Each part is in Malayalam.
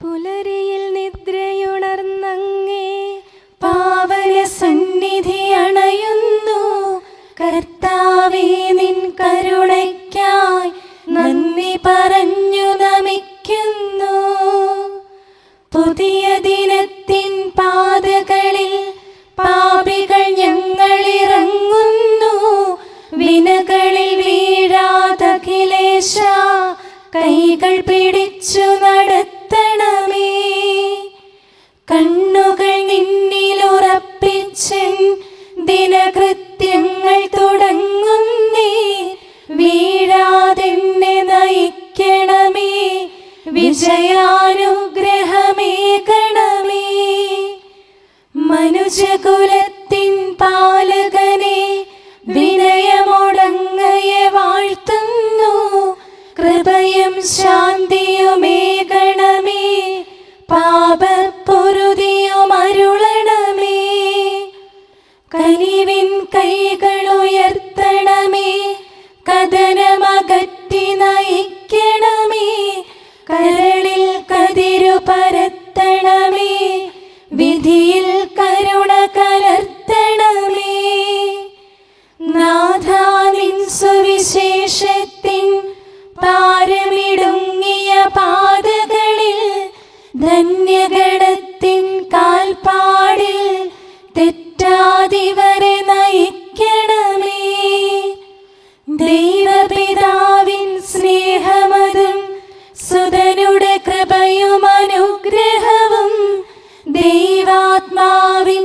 പുലരിയിൽ നിദ്രയുണർന്നങ്ങേ പാവന സന്നിധി അണയുന്നു. കർത്താവേ നിൻ കരുണയ്ക്കായി നന്ദി പറഞ്ഞു നമിക്കുന്നു. പുതിയ ദിനത്തിൻ പാതകളിൽ പാപികൾ ഞങ്ങളിറങ്ങുന്നു. വിനകളിൽ വീഴാതഖിലേശ കൈകൾ പിടിച്ചു കണ്ണുകൾ നിന്നിലുറപ്പിച്ചൻ ദിനകൃത്യങ്ങൾ തുടങ്ങുന്നേ വീഴാതെന്നെ നയിക്കണമേ വിജയാനുഗ്രഹമേകണമേ. മനുജകുലത്തിൻ പാലകനെ വിനയമുടങ്ങയെ വാഴ്ത്തുന്നു. കൃപയും ശാന്തിയുമേകണമേ പാരമിടുങ്ങിയ പാതകളിൽ ധന്യഗണത്തിൻ കാൽപ്പാടിൽ തെറ്റാതിവരെ നയിക്കണമേ. ദൈവപിതാവിൻ സ്നേഹമതും സുതനുടെ കൃപയും അനുഗ്രഹവും ദൈവാത്മാവിൻ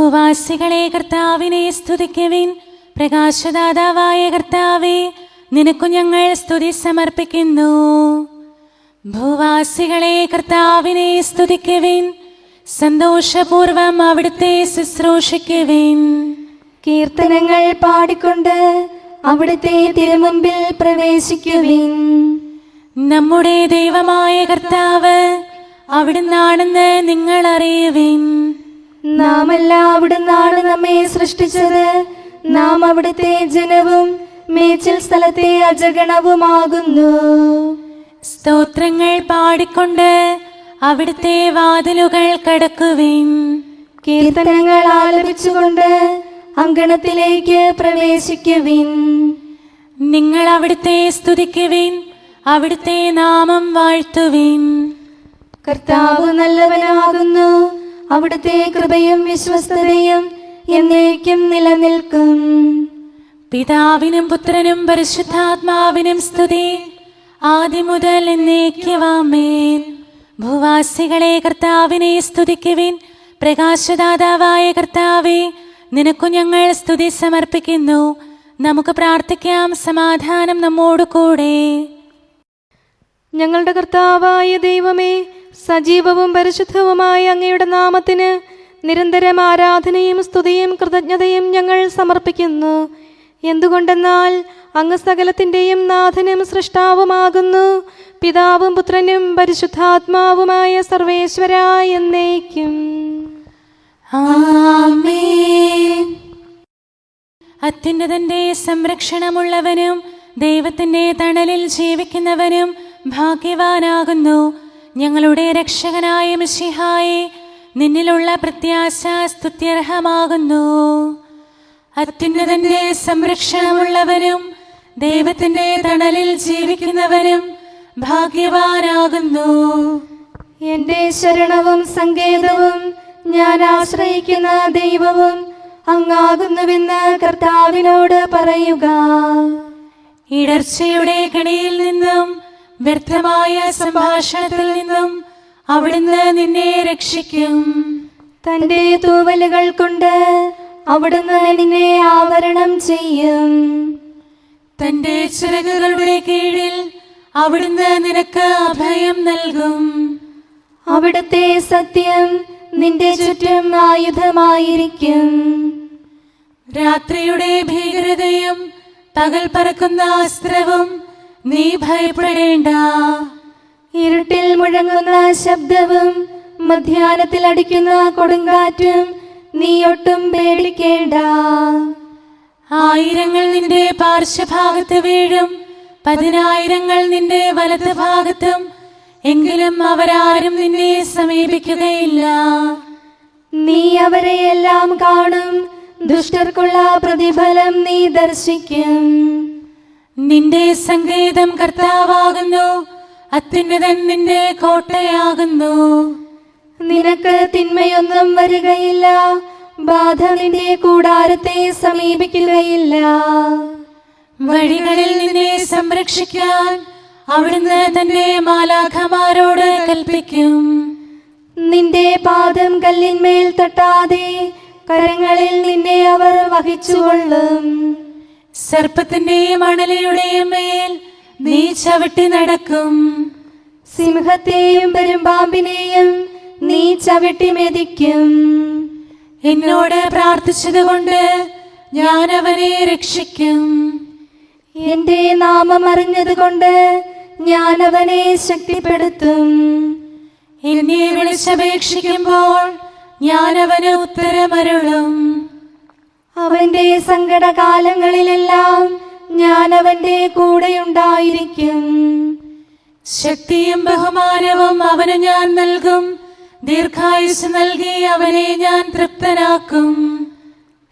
ഭൂവാസികളെ കർത്താവിനെ സ്തുതിക്കുവിൻ. പ്രകാശദാതാവായ കർത്താവെ നിനക്കു ഞങ്ങൾ സ്തുതി സമർപ്പിക്കുന്നു. ഭൂവാസികളെ കർത്താവിനെ സ്തുതിക്കുവിൻ. സന്തോഷപൂർവം അവിടുത്തെ ശുശ്രൂഷിക്കുവിൻ. കീർത്തനങ്ങൾ പാടിക്കൊണ്ട് അവിടുത്തെ തിരുമുമ്പിൽ പ്രവേശിക്കുവിൻ. നമ്മുടെ ദൈവമായ കർത്താവ് അവിടുന്നാണെന്ന് നിങ്ങൾ അറിയുവിൻ നാമല്ല അവിടുന്നാണ് നമ്മെ സൃഷ്ടിച്ചത്. നാം അവിടുത്തെ ജനവും മേച്ചിൽ സ്ഥലത്തെ അജഗണവുമാകുന്നു. സ്തോത്രങ്ങൾ പാടിക്കൊണ്ട് അവിടുത്തെ വാതിലുകൾ കടക്കുവിൻ. കീർത്തനങ്ങൾ ആലപിച്ചുകൊണ്ട് അങ്കണത്തിലേക്ക് പ്രവേശിക്കുവിൻ. നിങ്ങൾ അവിടുത്തെ സ്തുതിക്കുവിൻ അവിടുത്തെ നാമം വാഴ്ത്തുവിൻ. കർത്താവ് നല്ലവനാകുന്നു. അവിടുത്തെ കൃപയും വിശ്വസ്തതയും എന്നേക്കും നിലനിൽക്കും. പിതാവിനും പുത്രനും പരിശുദ്ധാത്മാവിനും സ്തുതി. ആദ്യം മുതൽ എന്നേക്കുവാമേൻ ഭൂവാസികളെ കർത്താവിനെ സ്തുതിക്കുവിൻ. പ്രകാശദാതാവായ കർത്താവെ നിനക്കു ഞങ്ങൾ സ്തുതി സമർപ്പിക്കുന്നു. നമുക്ക് പ്രാർത്ഥിക്കാം സമാധാനം നമ്മോടു കൂടെ ഞങ്ങളുടെ കർത്താവായ ദൈവമേ സജീവവും പരിശുദ്ധവുമായ അങ്ങയുടെ നാമത്തിന് നിരന്തരം ആരാധനയും സ്തുതിയും കൃതജ്ഞതയും ഞങ്ങൾ സമർപ്പിക്കുന്നു. എന്തുകൊണ്ടെന്നാൽ അങ്ങ് സകലത്തിന്റെയും നാഥനും സൃഷ്ടാവുമാകുന്നു. പിതാവും പുത്രനും പരിശുദ്ധാത്മാവുമായ സർവേശ്വര എന്നേക്കും. അത്യുന്നതന്റെ സംരക്ഷണമുള്ളവനും ദൈവത്തിന്റെ തണലിൽ ജീവിക്കുന്നവനും ഭാഗ്യവാനാകുന്നു. ഞങ്ങളുടെ രക്ഷകനായ മിശിഹായെ നിന്നിലുള്ള പ്രത്യാശ സ്തുത്യർഹമാകുന്നു. അത്യുന്നതന്റെ സംരക്ഷണമുള്ളവരും ദൈവത്തിന്റെ തണലിൽ ജീവിക്കുന്നവരും ഭാഗ്യവാനാകുന്നു. എന്റെ ശരണവും സങ്കേതവും ഞാൻ ആശ്രയിക്കുന്ന ദൈവവും അങ്ങാകുന്നുവെന്ന് കർത്താവിനോട് പറയുക. ഇടർച്ചയുടെ കണിയിൽ നിന്നും വ്യർത്ഥമായ സംഭാഷണത്തിൽ നിന്നും അവിടുന്ന് നിന്നെ രക്ഷിക്കും. തന്റെ തൂവലുകൾ കൊണ്ട് അവിടുന്ന് നിന്നെ ആവരണം ചെയ്യും. തന്റെ ചിറകുകളുടെ കീഴിൽ അവിടുന്ന് നിനക്ക് അഭയം നൽകും. അവിടുത്തെ സത്യം നിന്റെ ചുറ്റും ആയുധമായിരിക്കും. രാത്രിയുടെ ഭീകരതയും പകൽ പറക്കുന്ന അസ്ത്രവും നീ ഭയപ്പെടേണ്ട. ഇരുട്ടിൽ മുഴങ്ങുന്ന ശബ്ദവും മധ്യാനത്തിൽ അടിക്കുന്ന കൊടുങ്കാറ്റും നീ ഒട്ടും പേടിക്കേണ്ട. ആയിരങ്ങൾ നിന്റെ പാർശ്വഭാഗത്ത് വീഴും പതിനായിരങ്ങൾ നിന്റെ വലത് ഭാഗത്തും എങ്കിലും അവരാരും നിന്നെ സമീപിക്കുകയില്ല. നീ അവരെ എല്ലാം കാണും ദുഷ്ടർക്കുള്ള പ്രതിഫലം നീ ദർശിക്കും. നിന്റെ സങ്കേതം കർത്താവാകുന്നു. അത്യുന്നതൻ നിന്റെ കോട്ടയാകുന്നു. നിനക്ക് തിന്മയൊന്നും വരികയില്ല. ബാധ നിന്റെ കൂടാരത്തെ സമീപിക്കുകയില്ല. വഴികളിൽ നിന്നെ സംരക്ഷിക്കാൻ അവിടുന്ന് തന്റെ മാലാഖമാരോട് കൽപ്പിക്കും. നിന്റെ പാദം കല്ലിന്മേൽ തട്ടാതെ കരങ്ങളിൽ നിന്നെ അവർ വഹിച്ചുകൊള്ളും. സർപ്പത്തിന്റെയും അണലയുടെയും മേൽ നീ ചവിട്ടി നടക്കും. സിംഹത്തെയും പെരുമ്പാമ്പിനെയും നീ ചവിട്ടി മെതിക്കും. എന്നോട് പ്രാർത്ഥിച്ചതുകൊണ്ട് ഞാൻ അവനെ രക്ഷിക്കും. എന്റെ നാമം അറിഞ്ഞതുകൊണ്ട് ഞാൻ അവനെ ശക്തിപ്പെടുത്തും. എന്നെ വിളിച്ചപേക്ഷിക്കുമ്പോൾ ഞാൻ അവന് ഉത്തരമരുളും. അവന്റെ സങ്കടകാലങ്ങളിലെല്ലാം ഞാൻ അവന്റെ കൂടെയുണ്ടായിരിക്കും. ശക്തിയും ബഹുമാനവും അവന് ഞാൻ നൽകും. ദീർഘായുസ് നൽകി അവനെ ഞാൻ തൃപ്തനാക്കും.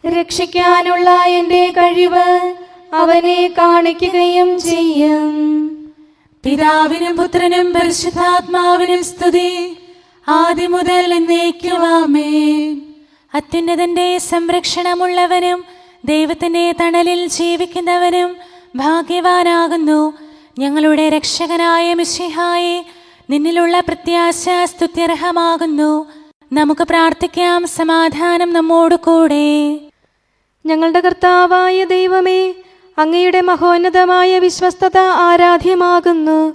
രക്ഷിക്കാനുള്ള എന്റെ കഴിവ് അവനെ കാണിക്കുകയും ചെയ്യും. പിതാവിനും പുത്രനും പരിശുദ്ധാത്മാവിനും സ്തുതി. ആദ്യം മുതൽ എന്നേക്കുവാമേ അത്യുന്നതന്റെ സംരക്ഷണമുള്ളവനും ദൈവത്തിന്റെ തണലിൽ ജീവിക്കുന്നവനും ഭാഗ്യവാനാകുന്നു. ഞങ്ങളുടെ രക്ഷകനായ മിശിഹായെ നിന്നിലുള്ള പ്രത്യാശ സ്തുത്യർഹമാകുന്നു. നമുക്ക് പ്രാർത്ഥിക്കാം സമാധാനം നമ്മോട് കൂടെ. ഞങ്ങളുടെ കർത്താവായ ദൈവമേ അങ്ങയുടെ മഹോന്നതമായ വിശ്വസ്തത ആരാധ്യമാകുന്നു.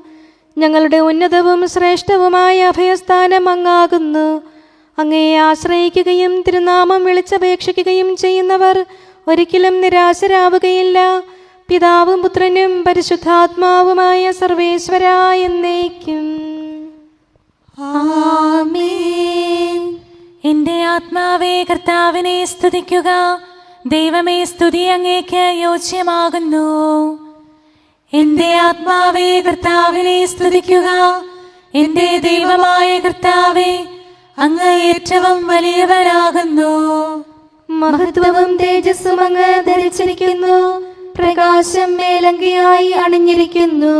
ഞങ്ങളുടെ ഉന്നതവും ശ്രേഷ്ഠവുമായ അഭയസ്ഥാനം അങ്ങാകുന്നു. അങ്ങയെ ആശ്രയിക്കുകയും തിരുനാമം വിളിച്ചപേക്ഷിക്കുകയും ചെയ്യുന്നവർ ഒരിക്കലും നിരാശരാവുകയില്ല. പിതാവും പുത്രനും പരിശുദ്ധാത്മാവുമായ സർവേശ്വര എന്നേക്കും. എന്റെ ആത്മാവേ കർത്താവിനെ സ്തുതിക്കുക. ദൈവമേ സ്തുതി അങ്ങേക്ക് യോജ്യമാകുന്നു. എന്റെ ആത്മാവേ കർത്താവിനെ സ്തുതിക്കുക. എന്റെ ദൈവമായ കർത്താവേ അങ്ങ് ഏറ്റവും വലിയവനാകുന്നു മഹത്വവും തേജസ്സും അങ്ങ് ധരിച്ചിരിക്കുന്നു. പ്രകാശം മേലങ്കിയായി അണിഞ്ഞിരിക്കുന്നു.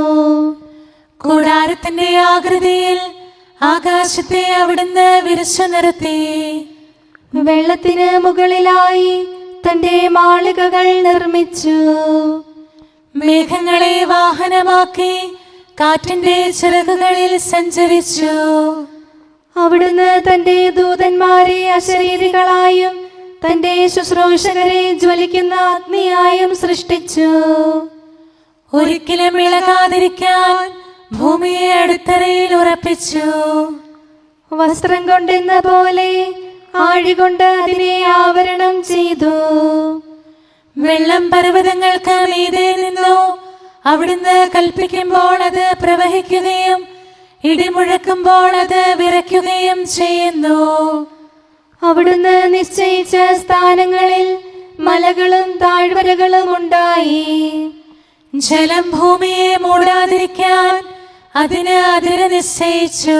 കൂടാരത്തിന്റെ ആകൃതിയിൽ ആകാശത്തെ അവിടുന്ന് വിരിച്ചു നിർത്തി. വെള്ളത്തിന് മുകളിലായി തന്റെ മാളികകൾ നിർമ്മിച്ചു. മേഘങ്ങളെ വാഹനമാക്കി കാറ്റിന്റെ ചിറകുകളിൽ സഞ്ചരിച്ചു. അവിടുന്ന് തന്റെ ദൂതന്മാരെ അശരീരികളായും തന്റെ ശുശ്രൂഷകരെ ജ്വലിക്കുന്ന അഗ്നിയായും സൃഷ്ടിച്ചു. ഒരിക്കലും ഇളകാതിരിക്കാൻ ഭൂമിയെ അടുത്തറയിൽ ഉറപ്പിച്ചു. വസ്ത്രം കൊണ്ടെന്ന പോലെ ആഴികൊണ്ട് അതിനെ ആവരണം ചെയ്തു. വെള്ളം പർവതങ്ങൾക്ക് മീതെ നിന്നു. അവിടുന്ന് കൽപ്പിക്കുമ്പോൾ അത് പ്രവഹിക്കുകയും ഇടിമുഴക്കുമ്പോൾ അത് വിറയ്ക്കുകയും ചെയ്യുന്നു. അവിടുന്ന് നിശ്ചയിച്ച സ്ഥാനങ്ങളിൽ മലകളും താഴ്വരകളും ഉണ്ടായി. ജലം ഭൂമിയെ മൂടാതിരിക്കാൻ അതിന് അതിര് നിശ്ചയിച്ചു.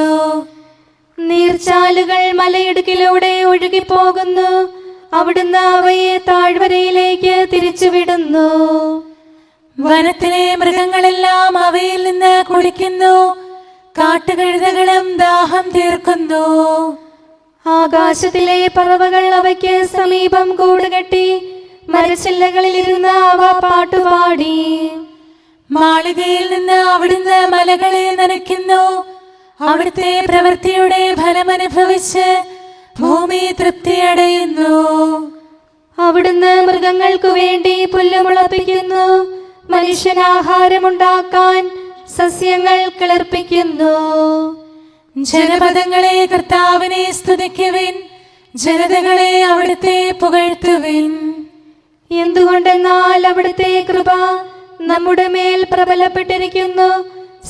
നീർച്ചാലുകൾ മലയിടുക്കിലൂടെ ഒഴുകിപ്പോകുന്നു. അവിടുന്ന് അവയെ താഴ്വരയിലേക്ക് തിരിച്ചുവിടുന്നു. വനത്തിലെ മൃഗങ്ങളെല്ലാം അവയിൽ നിന്ന് കുടിക്കുന്നു. കാട്ടുകഴുതകളും ദാഹം തീർക്കുന്നു. ആകാശത്തിലെ പറവകൾ അവയ്ക്ക് സമീപം കൂടുകെട്ടി മരച്ചില്ലകളിലിരുന്ന് അവ പാട്ടുപാടി. മാളികയിൽ നിന്ന് അവിടുന്ന് മലകളെ നനയ്ക്കുന്നു. അവിടുത്തെ പ്രവൃത്തിയുടെ ഫലമനുഭവിച്ച് ഭൂമി തൃപ്തിയടയുന്നു അവിടുന്ന് മൃഗങ്ങൾക്കു വേണ്ടി പുല്ലുമുളപ്പിക്കുന്നു. മനുഷ്യനാഹാരമുണ്ടാക്കാൻ സസ്യങ്ങൾ കിളർപ്പിക്കുന്നു. ജനപദങ്ങളെ കർത്താവിനെ സ്തുതിക്കുവിൻ. ജനതകളെ അവിടുത്തെ പുകഴ്ത്തുവിൻ. എന്തുകൊണ്ടെന്നാൽ അവിടുത്തെ കൃപ നമ്മുടെ മേൽ പ്രബലപ്പെട്ടിരിക്കുന്നു.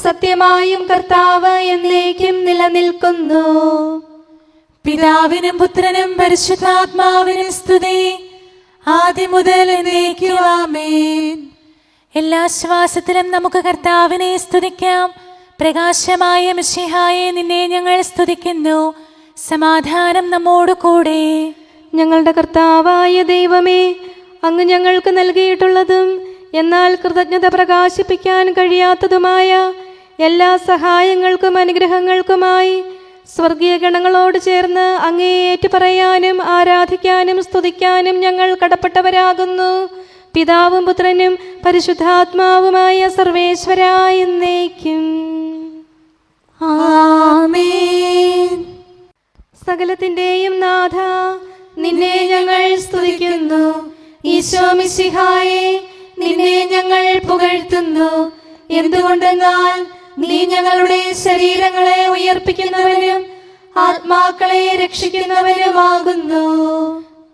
സത്യമായും കർത്താവ് എന്നേക്കും നിലനിൽക്കുന്നു. പിതാവിനും പുത്രനും പരിശുദ്ധാത്മാവിനും സ്തുതി. ആദ്യം മുതൽ എന്നേക്കുവാമേൻ എല്ലാ ശ്വാസത്തിലും നമുക്ക് കർത്താവിനെ സ്തുതിക്കാം. പ്രകാശമായ മിഷിഹായെ നിന്നെ ഞങ്ങൾ സ്തുതിക്കുന്നു. സമാധാനം നമ്മോട് കൂടെ. ഞങ്ങളുടെ കർത്താവായ ദൈവമേ അങ്ങ് ഞങ്ങൾക്ക് നൽകിയിട്ടുള്ളതും എന്നാൽ കൃതജ്ഞത പ്രകാശിപ്പിക്കാൻ കഴിയാത്തതുമായ എല്ലാ സഹായങ്ങൾക്കും അനുഗ്രഹങ്ങൾക്കുമായി സ്വർഗീയ ഗണങ്ങളോട് ചേർന്ന് അങ്ങേ ഏറ്റുപറയാനും ആരാധിക്കാനും സ്തുതിക്കാനും ഞങ്ങൾ കടപ്പെട്ടവരാകുന്നു. പിതാവും പുത്രനും പരിശുദ്ധാത്മാവുമായ എന്നേക്കും. ആമേൻ. സകലത്തിന്റെയും നാഥ നിന്നെ ഞങ്ങൾ സ്തുതിക്കുന്നു. ഈശോ മിശിഹായെ നിന്നെ ഞങ്ങൾ പുകഴ്ത്തുന്നു. എന്തുകൊണ്ടെന്നാൽ നീ ഞങ്ങളുടെ ശരീരങ്ങളെ ഉയർപ്പിക്കുന്നവരും ആത്മാക്കളെ രക്ഷിക്കുന്നവനുമാകുന്നു.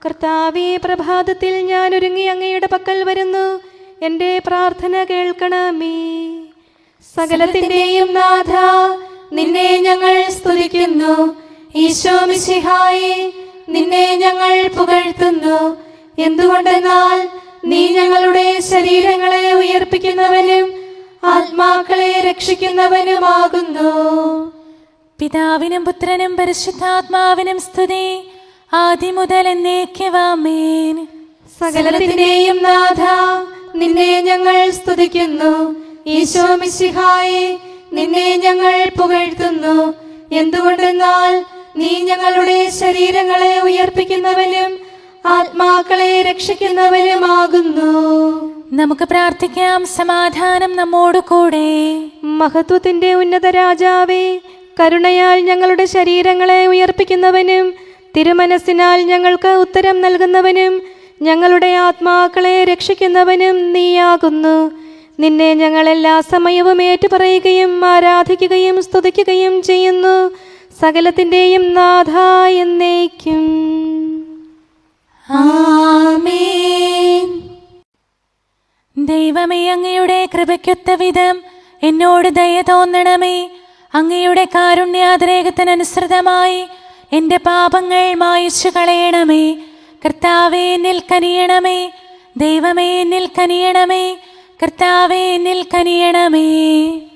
കർത്താവെ പ്രഭാതത്തിൽ ഞാൻ ഒരുങ്ങി അങ്ങയുടെ പക്കൽ വരുന്നു. എന്റെ പ്രാർത്ഥന കേൾക്കണമേ. സകലത്തിന്റെയും നാഥ നിന്നെ ഞങ്ങൾ സ്തുതിക്കുന്നു. ഈശോ മിശിഹായി നിന്നെ ഞങ്ങൾ പുകഴ്ത്തുന്നു. എന്തുകൊണ്ടെന്നാൽ നീ ഞങ്ങളുടെ ശരീരങ്ങളെ ഉയർപ്പിക്കുന്നവനും ആത്മാക്കളെ രക്ഷിക്കുന്നവനുമാകുന്നു. പിതാവിനും പുത്രനും പരിശുദ്ധാത്മാവിനും സ്തുതി. ആദ്യം മുതൽ എന്നേക്കുവാമേൻ സകലത്തിന്റെയും നാഥ നിന്നെ ഞങ്ങൾ സ്തുതിക്കുന്നു. ഈശോ മിശിഹായെ നിന്നെ ഞങ്ങൾ പുകഴ്ത്തുന്നു. എന്തുകൊണ്ടെന്നാൽ നീ ഞങ്ങളുടെ ശരീരങ്ങളെ ഉയർപ്പിക്കുന്നവനും ആത്മാക്കളെ രക്ഷിക്കുന്നവനുമാകുന്നു. നമുക്ക് പ്രാർത്ഥിക്കാം സമാധാനം നമ്മോട് കൂടെ. മഹത്വത്തിന്റെ ഉന്നത രാജാവേ കരുണയാൽ ഞങ്ങളുടെ ശരീരങ്ങളെ ഉയർപ്പിക്കുന്നവനും തിരുമനസ്സിനാൽ ഞങ്ങൾക്ക് ഉത്തരം നൽകുന്നവനും ഞങ്ങളുടെ ആത്മാക്കളെ രക്ഷിക്കുന്നവനും നീയാകുന്നു. നിന്നെ ഞങ്ങൾ എല്ലാ സമയവും ഏറ്റുപറയുകയും ആരാധിക്കുകയും സ്തുതിക്കുകയും ചെയ്യുന്നു. സകലത്തിന്റെയും നാഥ എന്നേക്കും. ദൈവമേ അങ്ങയുടെ കൃപയ്ക്കൊത്ത വിധം എന്നോട് ദയ തോന്നണമേ. അങ്ങയുടെ കാരുണ്യാതിരേകത്തിനനുസൃതമായി എന്റെ പാപങ്ങൾ മായിച്ചു കളയണമേ കർത്താവേ നിൽക്കനിയണമേ. കനിയണമേ ദൈവമേ നിൽക്കനിയണമേ. കനിയണമേ കർത്താവേ നിൽക്കനിയണമേ. കനിയണമേ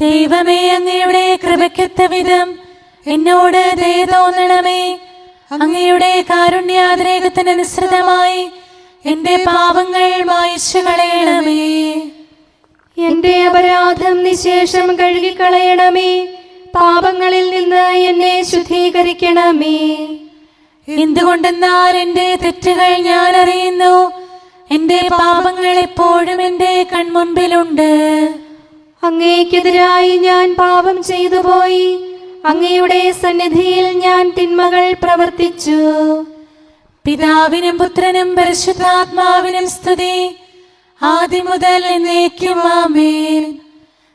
ദൈവമേ അങ്ങയുടെ കൃപക്കെത്ത വിധം എന്നോട് ദയ തോന്നണമേ. അങ്ങയുടെ കാരുണ്യാതിരേകത്തിനനുസൃതമായി എന്റെ പാപങ്ങൾ മായിച്ചു കളയണമേ എന്റെ അപരാധം നിശേഷം കഴുകിക്കളയണമേ. പാപങ്ങളിൽ നിന്ന് എന്നെ ശുദ്ധീകരിക്കണമേ. എന്തുകൊണ്ടെന്നാൽ എന്റെ തെറ്റുകൾ ഞാൻ അറിയുന്നു. എന്റെ പാപങ്ങൾ എപ്പോഴും എന്റെ കൺമുൻപിലുണ്ട്. അങ്ങേക്കെതിരായി ഞാൻ പാപം ചെയ്തു പോയി. അങ്ങയുടെ സന്നിധിയിൽ ഞാൻ തിന്മകൾ പ്രവർത്തിച്ചു. പിതാവിനും പുത്രനും പരിശുദ്ധാത്മാവിനും സ്തുതി. ആദ്യം മുതൽ എന്നേക്കും ആമേൻ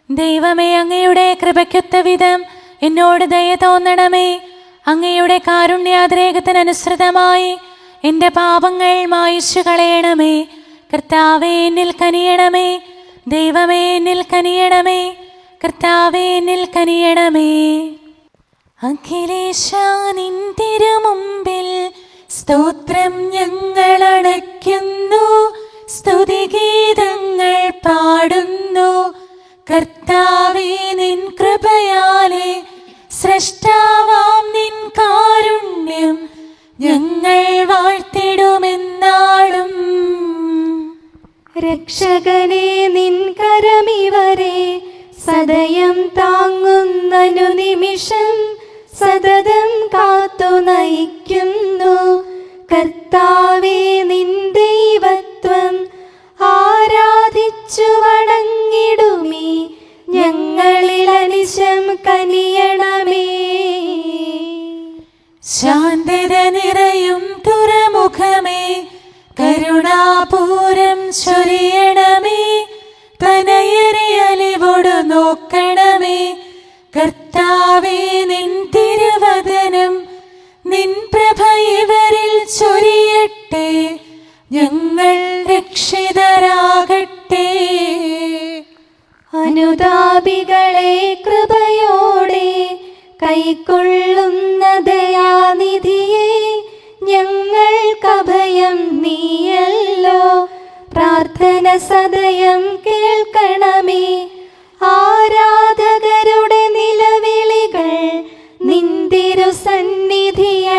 ദൈവമേ അങ്ങയുടെ കൃപയ്ക്കൊത്ത വിധം എന്നോട് ദയ തോന്നണമേ. അങ്ങയുടെ കാരുണ്യാതിരേകത്തിനനുസൃതമായി എന്റെ പാപങ്ങൾ മായിച്ചു കളയണമേ. കർത്താവേ എന്നിൽ കനിയണമേ. ദൈവമേ എന്നിൽ കനിയണമേ. കർത്താവേ എന്നിൽ കനിയണമേ. അഖിലേശ നിന്തിരു തിരുമുമ്പിൽ സ്തോത്രം ഞങ്ങൾ അണയ്ക്കുന്നു. സ്തുതിഗീതങ്ങൾ പാടുന്നു. കർത്താവേ നിൻ കൃപയാലെ സൃഷ്ടാവാം നിൻ കാരുണ്യം ഞങ്ങൾ വാഴ്ത്തിടുമെന്നാളും. രക്ഷകനെ നിൻ കരമിവരെ സദയം താങ്ങുന്നനു നിമിഷം സതതം കാത്തു പ്രാർത്ഥന സദയം കേൾക്കണമേ. ആരാധകരുടെ നിലവിളികൾ നിന്തിരു സന്നിധിയണയട്ടെ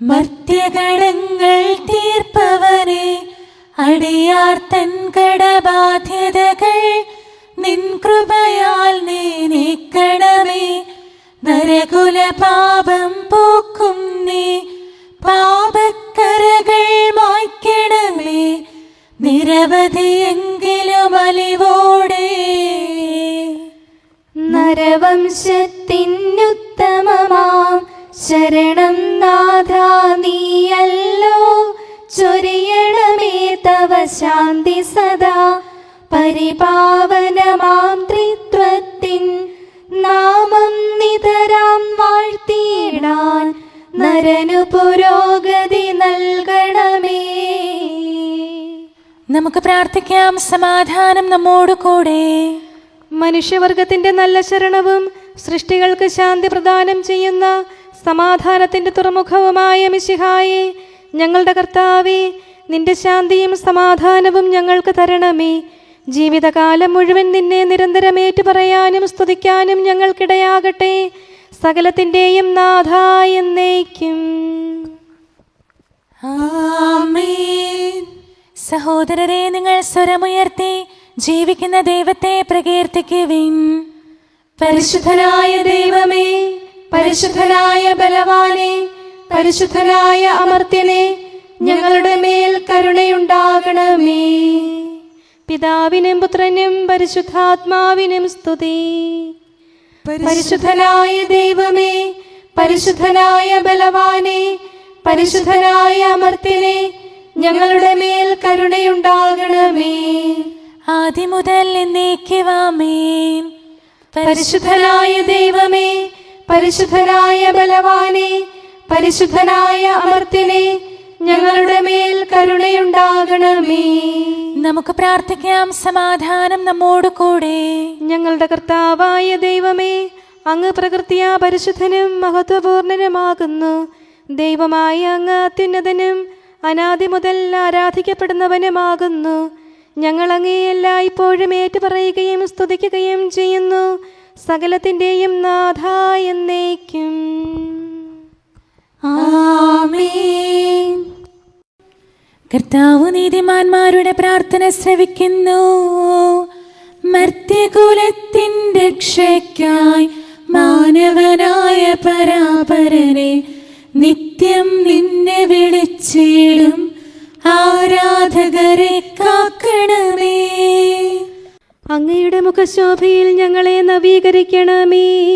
മർത്യകടങ്ങൾ തീർപ്പവനെ അടിയാർ തൻ കടബാധ്യതകൾ നിൻ കൃപയാൽ നീ നീക്കണമേ നരകുല പാപം പോക്കും നീ പാപക്കരകൾ മായ്ക്കണമേ. നിരവധിയെങ്കിലും അലിവോടെ. നരവംശത്തിനുത്തമമാം. ശരണം നാഥ നീയല്ലോ. ചൊരിയണമേ തവ ശാന്തി സദാ. പരിപാവനമാം ത്രിത്വത്തിൻ നാമം നിതരാം വാഴ്ത്തിയിടാൻ നരനു പുരോഗതി നൽകണമേ. നമുക്ക് പ്രാർത്ഥിക്കാം സമാധാനം നമ്മോട് കൂടെ. മനുഷ്യവർഗത്തിന്റെ നല്ല ശരണവും സൃഷ്ടികൾക്ക് ശാന്തി പ്രദാനം ചെയ്യുന്ന സമാധാനത്തിന്റെ തുറമുഖവുമായ മിശിഹായി ഞങ്ങളുടെ കർത്താവെ നിന്റെ ശാന്തിയും സമാധാനവും ഞങ്ങൾക്ക് തരണമേ. ജീവിതകാലം മുഴുവൻ നിന്നെ നിരന്തരം ഏറ്റുപറയാനും സ്തുതിക്കാനും ഞങ്ങൾക്കിടയാകട്ടെ. സകലത്തിന്റെയും നാഥ എന്നേക്കും. സഹോദരരെ നിങ്ങൾ സ്വരമുയർത്തി ജീവിക്കുന്ന ദൈവത്തെ പ്രകീർത്തിക്കുവിൻ. പരിശുദ്ധനായ ദൈവമേ പരിശുദ്ധനായ ബലവാനെ പരിശുദ്ധനായ അമർത്യനെ ഞങ്ങളുടെ മേൽ കരുണയുണ്ടാകണമേ. പിതാവിനും പുത്രനും പരിശുദ്ധാത്മാവിനും സ്തുതി. പരിശുദ്ധനായ ദൈവമേ പരിശുദ്ധനായ ബലവാനെ പരിശുദ്ധനായ അമർത്തിനെ ഞങ്ങളുടെ മേൽ കരുണയുണ്ടാകണമേ. ആദ്യമുതൽ എന്നേക്കുവാമേൻ പരിശുദ്ധനായ ദൈവമേ പരിശുദ്ധനായ ബലവാനെ പരിശുദ്ധനായ അമർത്യനെ ഞങ്ങളുടെ മേൽ കരുണയുണ്ടാകണമേ. നമുക്ക് പ്രാർത്ഥിക്കാം സമാധാനം നമ്മോട് കൂടെ. ഞങ്ങളുടെ കർത്താവായ ദൈവമേ അങ്ങ് പ്രകൃതിയാ പരിശുദ്ധനും മഹത്വപൂർണനുമാകുന്നു. ദൈവമായ അങ്ങ് അത്യുന്നതനും അനാദി മുതൽ ആരാധിക്കപ്പെടുന്നവനുമാകുന്നു. ഞങ്ങൾ അങ്ങേ ഇപ്പോഴും ഏറ്റുപറയുകയും സ്തുതിക്കുകയും ചെയ്യുന്നു. സകലത്തിന്റെയും നാഥ എന്നേക്കും. കർത്താവ് നീതിമാന്മാരുടെ പ്രാർത്ഥന ശ്രവിക്കുന്നു. മർത്യകുലത്തിൻ രക്ഷയ്ക്കായി മാനവനായ പരാപരനെ നിത്യം നിന്നെ വിളിച്ചിടും. ആരാധകരെ കാക്കണമേ. അങ്ങയുടെ മുഖശോഭയിൽ ഞങ്ങളെ നവീകരിക്കണമേ.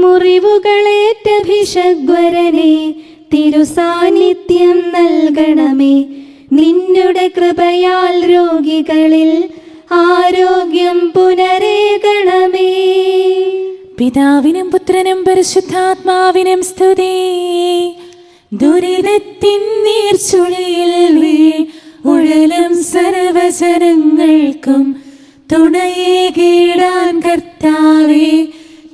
മുറിവുകളേറ്റ ഭിഷഗ്വരനെ തിരുസാന്നിധ്യം നൽകണമേ. നിന്നുടെ കൃപയാൽ രോഗികളിൽ ആരോഗ്യം പുനരേകണമേ. പിതാവിനും പുത്രനും പരിശുദ്ധാത്മാവിനും സ്തുതി. ദുരിതത്തിൻ നീർച്ചുളിയിൽ ഉഴലും സർവജനങ്ങൾക്കും തുണയെ കീടാൻ കർത്താവേ.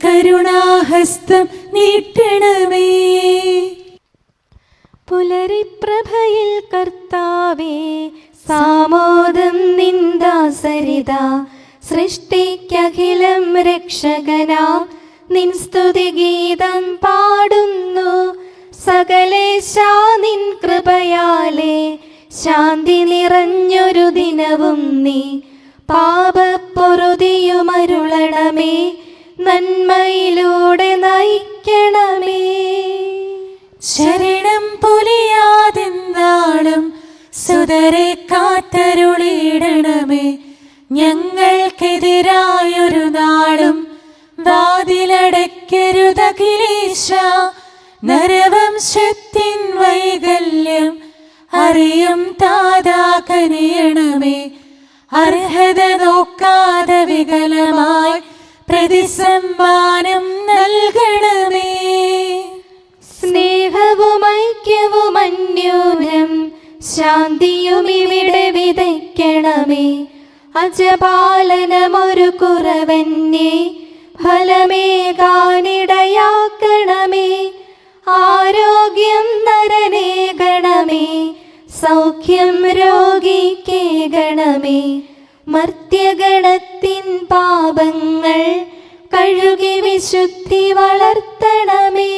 കരുണാഹസ്തം നീട്ടണമേ. പുലരിപ്രഭയിൽ കർത്താവേ സാമോദം നിന്ദാസരിത. സൃഷ്ടിക്കഖിലം രക്ഷകനാ. നിൻ സ്തുതിഗീതം പാടുന്നു. സകലേശാ നിൻ കൃപയാലേ ശാന്തി നിറഞ്ഞൊരു ദിനവും നീ. പാപപ്പൊറുതിയുമരുളണമേ നന്മയിലൂടെ നയിക്കണമേ. ശരണം പൊലിയാതെന്നാളും സുതരെ കാത്തരുളിയിടണമേ. ഞങ്ങൾക്കെതിരായൊരു നാളും വാതിലടയ്ക്കരുതേ നരവം ശക്തിൻ വൈകല്യം അറിയും താതാ കനിയണമേ അർഹത നോക്കാതെ വികലമായി പ്രതിസമ്മാനം നൽകണമേ. സ്നേഹവും ഐക്യവും അന്യോന്യം ശാന്തിയും ഇവിടെ വിതയ്ക്കണമേ. അജപാലനമൊരു കുറവന്നെ ഫലമേകാനിടയാക്കണമേ. ആരോഗ്യം നരനേകണമേ സൗഖ്യം രോഗിക്കേകണമേ. മർത്യഗണത്തിൻ പാപങ്ങൾ കഴുകി വിശുദ്ധി വളർത്തണമേ.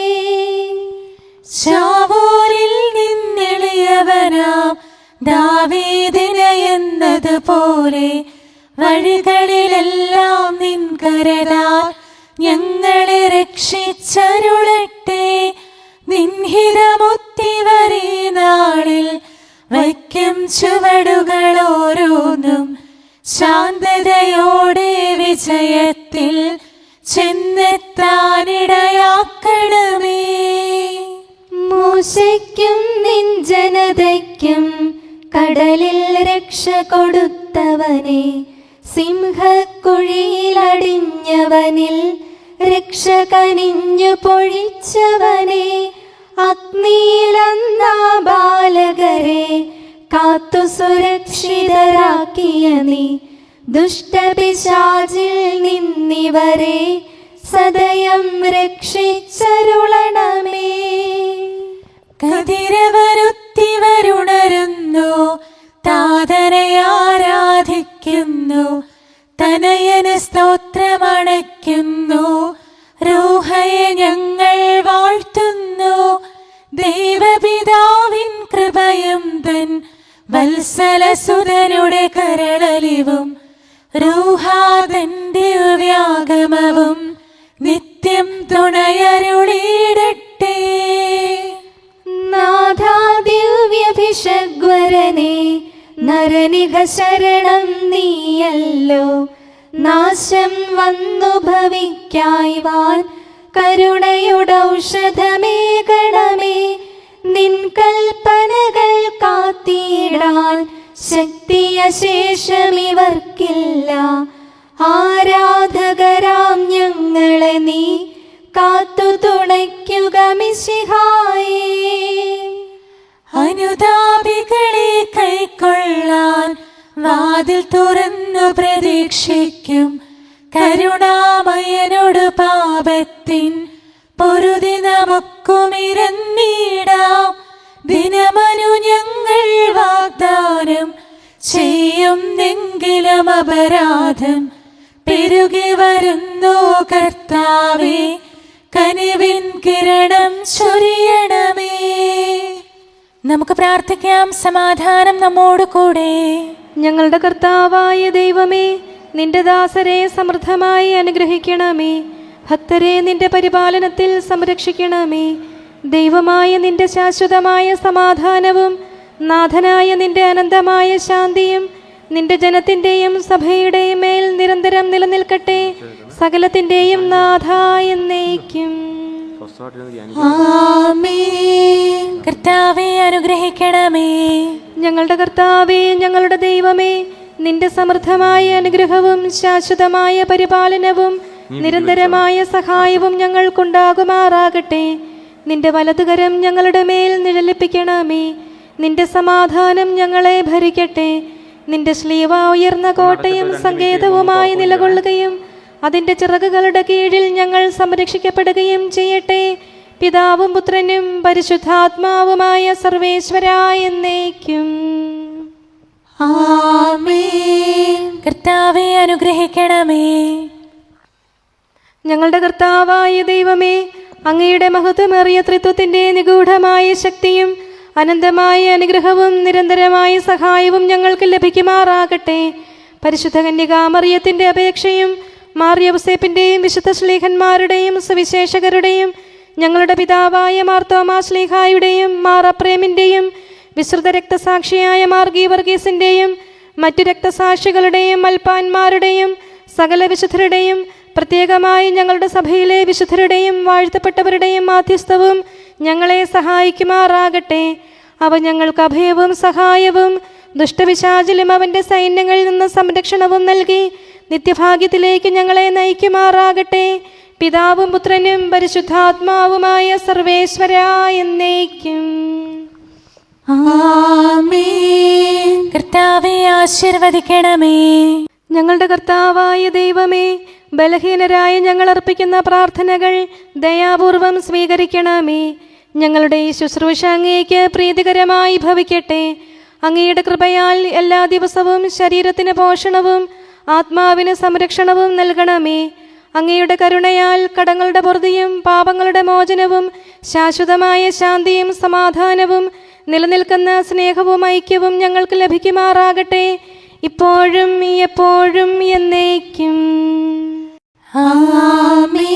ശാവൂരിൽ നിന്നെളിയവനാം ദാവീദിന എന്നതുപോലെ വഴികളിലെല്ലാം നിൻ കരതാൽ ഞങ്ങളെ രക്ഷിച്ചരുളട്ടെ. നിൻഹിതമുത്തിവരീ നാളിൽ വയ്ക്കും ചുവടുകൾ ഓരോന്നും ശാന്തതയോടെ വിജയത്തിൽ ചെന്നെത്താനിടയാക്കണമേ. മൂശയ്ക്കും നിൻ ജനതയ്ക്കും കടലിൽ രക്ഷ കൊടുത്തവനെ സിംഹക്കുഴിയിലടിഞ്ഞവനിൽ രക്ഷ കനിഞ്ഞു പൊഴിച്ചവനെ അഗ്നിയിലന്നാ ബാലകരെ കാത്തു സുരക്ഷിതരാക്കിയ നീ. ദുഷ്ടപിശാചിൽ നിന്നിവരെ സദയം രക്ഷിച്ചരുളണമേ. കതിരവരുത്തിവരുണരുന്നു താതനെ ആരാധിക്കുന്നു തനയന് സ്തോത്രമണയ്ക്കുന്നു രൂഹയെ ഞങ്ങൾ വാഴ്ത്തുന്നു ദൈവപിതാവിൻ കൃപയും വത്സലസുതനുടെ കരളലിവും രൂഹാതന്റെ വ്യാഗമവും നിത്യം തുണയരുളിയിടട്ടെ നാഥാദിവ്യഭിഷഗ്വരനെ നരനിക ശരണം നീയല്ലോ. നാശം വന്നു ഭവിക്കായ്വാൻ കരുണയുടൗഷധമേകണമേ നിൻ കൽപ്പനകൾ കാത്തിടാൻ ശക്തിയശേഷമിവർക്കില്ല ആരാധകരാം ഞങ്ങളെ നീ കാത്തു തുണയ്ക്കുക മിശിഹായേ. അനുതാപികളെ കൈക്കൊള്ളാൻ വാതിൽ തുറന്നു പ്രതീക്ഷിക്കും. കരുണാമയനോട് പാപത്തിൻ പൊറുതി നമുക്കുമിരന്നിടാം ദിനമനു ഞങ്ങൾ വാഗ്ദാനം ചെയ്യുന്നെങ്കിലും അപരാധം. പെരുകി വരുന്നു കർത്താവേ കനിവിൻ കിരണം ചൊരിയണമേ. നമുക്ക് പ്രാർത്ഥിക്കാം സമാധാനം നമ്മോട് കൂടെ. ഞങ്ങളുടെ കർത്താവായ ദൈവമേ നിന്റെ ദാസരെ സമൃദ്ധമായി അനുഗ്രഹിക്കണമേ. ഭക്തരെ നിന്റെ പരിപാലനത്തിൽ സംരക്ഷിക്കണമേ. ദൈവമായ നിന്റെ ശാശ്വതമായ സമാധാനവും നാഥനായ നിന്റെ അനന്തമായ ശാന്തിയും നിന്റെ ജനത്തിന്റെയും സഭയുടെയും മേൽ നിരന്തരം നിലനിൽക്കട്ടെ. സകലത്തിന്റെയും നാഥ എന്നേക്കും. കർത്താവെ അനുഗ്രഹിക്കണമേ. ഞങ്ങളുടെ കർത്താവേ ഞങ്ങളുടെ ദൈവമേ നിന്റെ സമൃദ്ധമായ അനുഗ്രഹവും ശാശ്വതമായ പരിപാലനവും നിരന്തരമായ സഹായവും ഞങ്ങൾക്കുണ്ടാകുമാറാകട്ടെ. നിന്റെ വലതുകരം ഞങ്ങളുടെ മേൽ നിഴലിപ്പിക്കണമേ. നിന്റെ സമാധാനം ഞങ്ങളെ ഭരിക്കട്ടെ. നിന്റെ ശ്ലീവ ഉയർന്ന കോട്ടയും സങ്കേതവുമായി നിലകൊള്ളുകയും അതിന്റെ ചിറകുകളുടെ കീഴിൽ ഞങ്ങൾ സംരക്ഷിക്കപ്പെടുകയും ചെയ്യട്ടെ. പിതാവും പുത്രനും പരിശുദ്ധാത്മാവുമായ സർവേശ്വര എന്നേക്കും. കർത്താവെ അനുഗ്രഹിക്കണമേ. ഞങ്ങളുടെ കർത്താവായ ദൈവമേ അങ്ങയുടെ മഹത്വമേറിയ ത്രിത്വത്തിന്റെ നിഗൂഢമായ ശക്തിയും അനന്തമായ അനുഗ്രഹവും നിരന്തരമായ സഹായവും ഞങ്ങൾക്ക് ലഭിക്കുമാറാകട്ടെ. പരിശുദ്ധ കന്യകാമറിയത്തിന്റെ അപേക്ഷയും മാറിയവസേപ്പിന്റെയും വിശുദ്ധ ശ്ലീഹന്മാരുടെയും സുവിശേഷകരുടെയും ഞങ്ങളുടെ പിതാവായ മാർത്തോമാ ശ്ലീഹായുടെയും മാറപ്രേമിന്റെയും വിശ്രുത രക്തസാക്ഷിയായ മാർഗീ വർഗീസിന്റെയും മറ്റു രക്തസാക്ഷികളുടെയും മൽപ്പാന്മാരുടെയും സകല വിശുദ്ധരുടെയും പ്രത്യേകമായി ഞങ്ങളുടെ സഭയിലെ വിശുദ്ധരുടെയും വാഴ്ത്തപ്പെട്ടവരുടെയും മാധ്യസ്ഥവും ഞങ്ങളെ സഹായിക്കുമാറാകട്ടെ. അവ ഞങ്ങൾക്ക് അഭയവും സഹായവും ദുഷ്ടവിശാചിലും അവന്റെ സൈന്യങ്ങളിൽ നിന്ന് സംരക്ഷണവും നൽകി നിത്യഭാഗ്യത്തിലേക്ക് ഞങ്ങളെ നയിക്കുമാറാകട്ടെ. പിതാവും പുത്രനും പരിശുദ്ധാത്മാവുമായ സർവേശ്വര എന്നേക്കും. കർത്താവെ ആശീർവദിക്കണമേ. ഞങ്ങളുടെ കർത്താവായ ദൈവമേ ബലഹീനരായ ഞങ്ങൾ അർപ്പിക്കുന്ന പ്രാർത്ഥനകൾ ദയാപൂർവം സ്വീകരിക്കണമേ. ഞങ്ങളുടെ ഈ ശുശ്രൂഷ അങ്ങേക്ക് പ്രീതികരമായി ഭവിക്കട്ടെ. അങ്ങയുടെ കൃപയാൽ എല്ലാ ദിവസവും ശരീരത്തിന് പോഷണവും ആത്മാവിന് സംരക്ഷണവും നൽകണമേ. അങ്ങയുടെ കരുണയാൽ കടങ്ങളുടെ പൊറുതിയും പാപങ്ങളുടെ മോചനവും ശാശ്വതമായ ശാന്തിയും സമാധാനവും നിലനിൽക്കുന്ന സ്നേഹവും ഐക്യവും ഞങ്ങൾക്ക് ലഭിക്കുമാറാകട്ടെ. ഇപ്പോഴും എപ്പോഴും എന്നേക്കും. ആമേ